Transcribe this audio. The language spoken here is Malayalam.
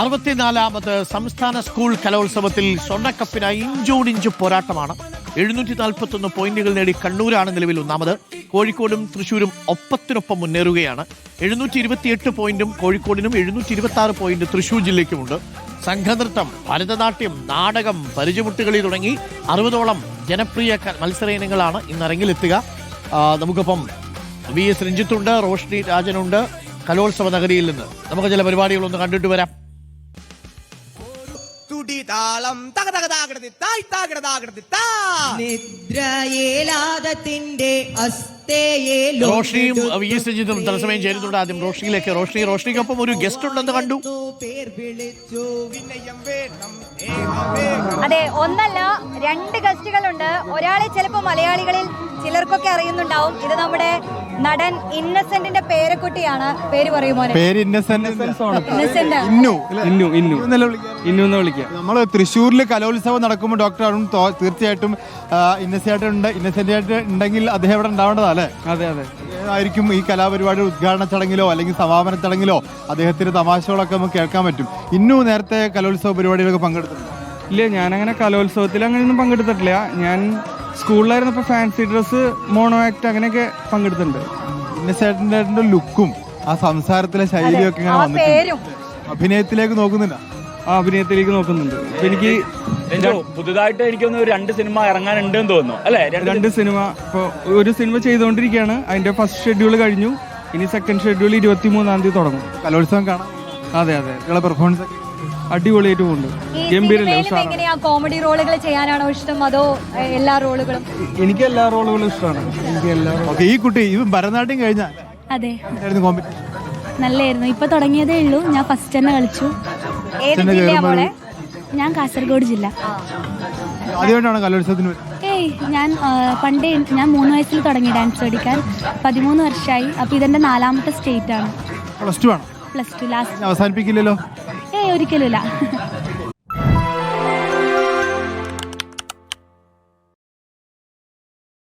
അറുപത്തിനാലാമത് സംസ്ഥാന സ്കൂൾ കലോത്സവത്തിൽ സ്വർണക്കപ്പിനായി ഇഞ്ചോടിഞ്ച് പോരാട്ടമാണ്. എഴുന്നൂറ്റി നാൽപ്പത്തൊന്ന് പോയിന്റുകൾ നേടി കണ്ണൂരാണ് നിലവിൽ ഒന്നാമത്. കോഴിക്കോടും തൃശൂരും ഒപ്പത്തിനൊപ്പം മുന്നേറുകയാണ്. എഴുന്നൂറ്റി ഇരുപത്തിയെട്ട് പോയിന്റും കോഴിക്കോടിനും എഴുന്നൂറ്റി ഇരുപത്തി ആറ് പോയിന്റ് തൃശൂർ ജില്ലയ്ക്കുമുണ്ട്. സംഘനൃത്തം ഭരതനാട്യം നാടകം പരിചമുട്ടുകളി തുടങ്ങി അറുപതോളം ജനപ്രിയ മത്സര ഇനങ്ങളാണ് ഇന്ന് അരങ്ങിലെത്തുക. നമുക്കൊപ്പം വി എസ് രഞ്ജിത്തുണ്ട് റോഷ്നി രാജനുണ്ട് കലോത്സവ നഗരിയിൽ നിന്ന്. നമുക്ക് ചില പരിപാടികളൊന്ന് കണ്ടിട്ട് വരാം. തുടി താളം തകതകതാകൃതി തായ് താകൃതാകൃതി താ. നിദ്രയേലാദത്തിന്റെ റോഷ്നിയും വി എസ് രഞ്ജിത്തും തത്സമയം ചേരുന്നുണ്ട് ആദ്യം റോഷ്നിയിലേക്ക്. റോഷ്നി റോഷ്നിക്കൊപ്പം ഒരു ഗസ്റ്റ് ഉണ്ടെന്ന് കണ്ടു. പേർ വിളിച്ചു. വിനയം വേണം സ്നേഹം അതെ ഒന്നല്ല രണ്ട് ഗസ്റ്റുകളുണ്ട് ഒരാളെ ചിലപ്പോൾ മലയാളികളിൽ ചിലർക്കൊക്കെ അറിയുന്നുണ്ടാവും. ഇത് നമ്മുടെ നടൻ ഇന്നസെന്റിന്റെ പേരക്കുട്ടിയാണ്. പേര് പറയുമോ പേര് ഇന്നസെന്റ്. ഇന്നസെന്റ്. ഇന്നു. ഇന്നു ഇന്നു. എന്നല്ലേ വിളിക്കുക? ഇന്നു എന്ന് വിളിക്കാം നമ്മൾ തൃശ്ശൂരിൽ കലോത്സവം നടക്കുമ്പോൾ ഡോക്ടർ അരുൺ തീർച്ചയായിട്ടും ഇന്നസെന്റ് ഉണ്ട് ഇന്നസെന്റ് ആയിട്ട് ഉണ്ടെങ്കിൽ അദ്ദേഹം ഇവിടെ ഉണ്ടാവേണ്ടതാ അല്ലേ? അതെ അതെ. ആയിരിക്കും ഈ കലാപരിപാടി ഉദ്ഘാടന ചടങ്ങിലോ അല്ലെങ്കിൽ സമാപന ചടങ്ങിലോ അദ്ദേഹത്തിന്റെ തമാശകളൊക്കെ നമുക്ക് കേൾക്കാൻ പറ്റും. ഇന്നു നേരത്തെ കലോത്സവ പരിപാടികളൊക്കെ പങ്കെടുത്തിട്ടുണ്ട്? ഇല്ല ഞാനങ്ങനെ കലോത്സവത്തിൽ അങ്ങനെയൊന്നും പങ്കെടുത്തിട്ടില്ല. ഞാൻ സ്കൂളിലായിരുന്നപ്പോൾ ഫാൻസി ഡ്രസ്സ് മോണോ ആക്ട് അങ്ങനെയൊക്കെ പങ്കെടുത്തിട്ടുണ്ട്. ഇന്നസെന്റിന്റെ ലുക്കും ആ സംസാരത്തിലെ ശൈലിയൊക്കെ ഒക്കെ ഇങ്ങനെ വന്നിട്ടുണ്ട്. അഭിനയത്തിലേക്ക് നോക്കുന്നില്ല ആ അഭിനയത്തിലേക്ക് നോക്കുന്നുണ്ട്. എനിക്ക് പുതുതായിട്ട് എനിക്കൊന്ന് രണ്ട് സിനിമ ഇറങ്ങാനുണ്ടെന്ന് തോന്നുന്നു. അല്ലേ? രണ്ട് സിനിമ. ഇപ്പോൾ ഒരു സിനിമ ചെയ്തുകൊണ്ടിരിക്കുകയാണ്. അതിന്റെ ഫസ്റ്റ് ഷെഡ്യൂൾ കഴിഞ്ഞു. ഇനി സെക്കൻഡ് ഷെഡ്യൂൾ ഇരുപത്തി മൂന്നാം തീയതി തുടങ്ങും. കലോത്സവം കാണാം. അതെ അതെ. പെർഫോമൻസ് ഒക്കെ അടിപൊളിയായിട്ട് പോകുന്നുണ്ട് ഗംഭീരല്ലേ ഉഷാറാണ് എങ്ങനെയാ കോമഡി റോളുകൾ ചെയ്യാനാണോ ഇഷ്ടം? അതോ എല്ലാ റോളുകളും എനിക്ക് എല്ലാ റോളുകളും ഇഷ്ടമാണ്. എനിക്ക് എല്ലാ ഈ കുട്ടി ഇത് ഭരതനാട്യം കഴിഞ്ഞാൽ അതെ. കോമ്പറ്റീഷൻ നല്ലായിരുന്നു. ഇപ്പൊ തുടങ്ങിയതേ ഉള്ളൂ. ഞാൻ ഫസ്റ്റ് തന്നെ കളിച്ചു. ഏത് ജില്ലയാ ഞാൻ കാസർഗോഡ് ജില്ല. ആദ്യമായിട്ടാണ് കലോത്സവത്തിന് ഏയ് ഞാൻ പണ്ടേ ഞാൻ മൂന്ന് വയസ്സിൽ തുടങ്ങി ഡാൻസ് പഠിക്കാൻ. പതിമൂന്ന് വർഷമായി അപ്പൊ ഇതെന്റെ നാലാമത്തെ സ്റ്റേറ്റ് ആണ്. പ്ലസ് ടു ആണ്? പ്ലസ് ടു ലാസ്റ്റ് അവസാനിപ്പിക്കില്ലല്ലോ? ഒരിക്കലുമില്ല.